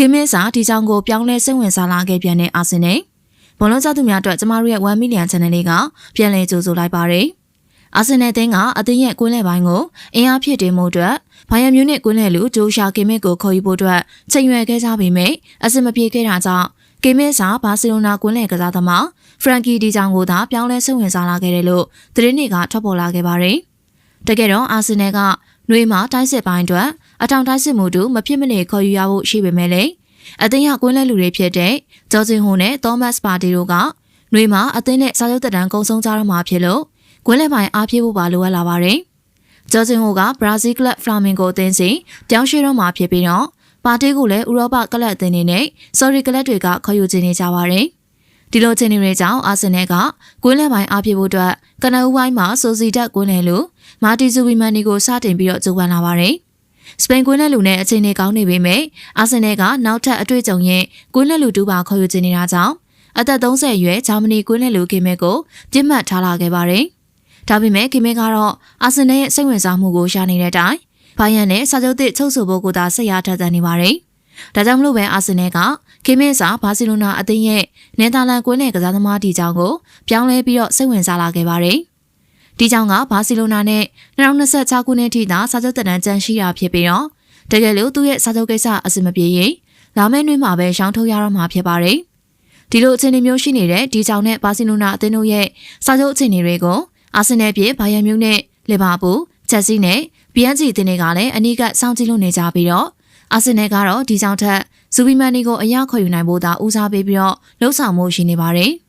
ကင်းမင်းစာဒီကြောင်ကိုပြောင်းလဲစိတ်ဝင်စားလာခဲ့ပြန်တဲ့အာဆင်နယ်ဘောလုံးကြောက်သူများအတွက်ကျမတို့ရဲ့1 million channel လေးကပြန်လည်ကြိုဆိုလိုက်ပါတယ်။အာဆင်နယ်တင်းကအသင်းရဲ့ကွင်းလယ်ပိုင်းကိုအင်အားဖြစ်တင်မှုအတွက်ဘိုင်ယန်မြူးနစ်ကွင်းလယ်လူဂျိုရှာကင်မစ်ကိုခေါ်ယူဖို့အတွက်ချိန်ရွယ်ခဲ့ကြပေမဲ့အဆင်မပြေခဲ့တာကြောင့်ကင်မစ်စာဘာစီလိုနာကွင်းလယ်ကစားသမားဖရန်ကီဒီကြောင်ကိုသာပြောင်းလဲစိတ်ဝင်စားလာခဲ့တယ်လို့သတင်းတွေကထွက်ပေါ်လာခဲ့ပါတယ်။တကယ်တော့အာဆင်နယ်ကနှွေးမှာတိုင်းစစ်ပိုင်းအတွက် အထောင်တိုင်းစစ်မှုတို့မဖြစ်မနေခေါ်ယူရဖို့ရှိပေမဲ့လည်းအသင်းရကွင်းလဲလူတွေဖြစ်တဲ့ဂျော်ဂျင်ဟိုနဲ့သောမတ်စ်ပါတီတို့ကနှွေမှာအသင်းနဲ့စာချုပ်တက်တန်းကုံဆုံးကြတော့မှာဖြစ်လို့ကွင်းလဲပိုင်းအားပြေးဖို့ပါလိုအပ်လာပါတယ်။ဂျော်ဂျင်ဟိုကဘရာဇီးကလပ်ဖလာမင်ဂိုအသင်းစီပြောင်းရွှေ့တော့မှာဖြစ်ပြီးတော့ပါတီကိုလည်းဥရောပကလပ်အသင်းတွေနဲ့ဆော်ရီကလပ်တွေကခေါ်ယူခြင်းနေကြပါတယ်။ဒီလိုခြေနေတွေကြောင့်အာဆင်နယ်ကကွင်းလဲပိုင်းအားပြေးဖို့အတွက်ကနအူးပိုင်းမှာဆိုစီတက်ကွင်းလဲလို့မာတီဇူဝီမန်နီကိုစတင်ပြီးတော့ကြိုးပမ်းလာပါတယ်။ စပိန်ကွင်းလက်လူနဲ့အခြေအနေကောင်းနေပေမဲ့အာဆင်နယ်ကနောက်ထပ်အတွေ့အကြုံရဲ့ကွင်းလက်လူတူပါခေါ်ယူခြင်းနေတာကြောင့်အသက်30အရွယ်ဂျာမနီကွင်းလက်လူကင်မဲကိုပြစ်မှတ်ထားလာခဲ့ပါတယ်။ဒါပေမဲ့ကင်မဲကတော့အာဆင်နယ်ရဲ့စိတ်ဝင်စားမှုကိုရှာနေတဲ့အတိုင်းဘိုင်ယန်နဲ့စာချုပ်သစ်ချုပ်ဆိုဖို့ကိုသာဆက်ရထက်သန်နေပါတယ်။ဒါကြောင့်မလို့ပဲအာဆင်နယ်ကကင်မဲစာဘာစီလိုနာအသင်းရဲ့နယ်သာလန်ကွင်းနယ်ကစားသမားတီချောင်းကိုပြောင်းလဲပြီးတော့စိတ်ဝင်စားလာခဲ့ပါတယ်။ ဒီကြောင့်ကဘာစီလိုနာနဲ့2026ခုနှစ်ထိသာစာချုပ်တက်တန်းကျန်ရှိတာဖြစ်ပြီးတော့တကယ်လို့သူ့ရဲ့စာချုပ်ကိစ္စအဆင်မပြေရင်လာမယ့်နှွေးမှာပဲရှောင်းထုတ်ရတော့မှာဖြစ်ပါတယ်။ဒီလိုအခြေအနေမျိုးရှိနေတဲ့ဒီကြောင့်နဲ့ဘာစီလိုနာအသင်းတို့ရဲ့စာချုပ်အခြေအနေတွေကိုအာဆင်နယ်ပြည်ဘိုင်ယန်မြူးနဲ့လီဗာပူးချက်စီနဲ့ BNG အသင်းတွေကလည်းအနီးကပ်စောင့်ကြည့်လို့နေကြပြီးတော့အာဆင်နယ်ကတော့ဒီကြောင့်ထက်ဇူဘီမန်နီကိုအရခေါ်ယူနိုင်ဖို့သာဦးစားပေးပြီးတော့လှုပ်ဆောင်မှုရှိနေပါတယ်။